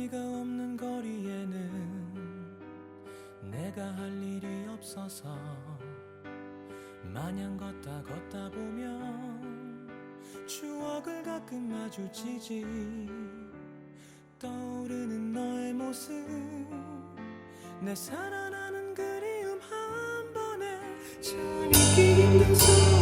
네가 없는 거리에는 내가 할 일이 없어서 마냥 걷다 걷다 보면 추억을 가끔 마주치지 떠오르는 너의 모습 내 살아나는 그리움 한 번에 참 잊기 힘든 소